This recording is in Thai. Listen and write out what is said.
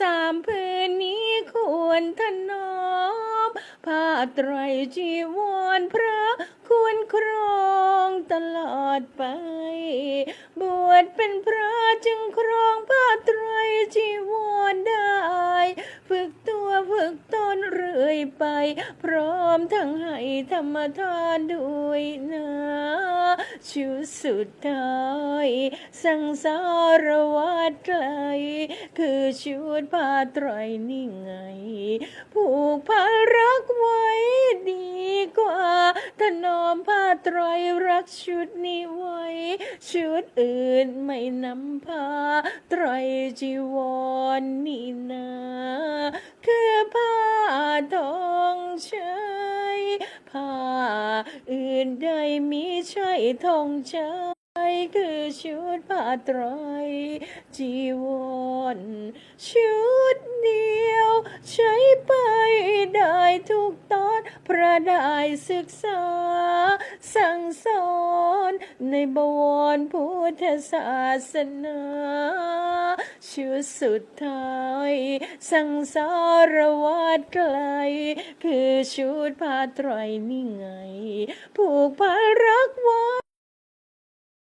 สามพื้นนี้ควรถนอมผ้าไตรจีวรพระควรครองตลอดไป บวชเป็นพระจึงครองผ้าไตรจีวรได้ ฝึกตัวฝึกตนเรื่อยไป พร้อมทั้งให้ธรรมทานด้วยนะ ชุดสุดท้ายสังสารวัฏไกลคือชุดผ้าไตรนี่ไง ผูกผ้ารักไว้ดีกว่าถนอมผ้าไตรรักชุดนี้ไว้ ชุดอื่นไม่นำผ้าไตรจีวรนนี่นาคือผ้าทองใช้ผ้า อื่นใดมิใช่ทองใช้คือชุดผ้าไตรจีวรชุดเดียว ใช้ไปได้ทุกตอนพระได้ศึกษา สั่งสอน ในบวรพุทธศาสนาชุดสุดท้าย สังสารวัฏไกล คือชุดผ้าไตรนี่ไง ผูกผ้ารัก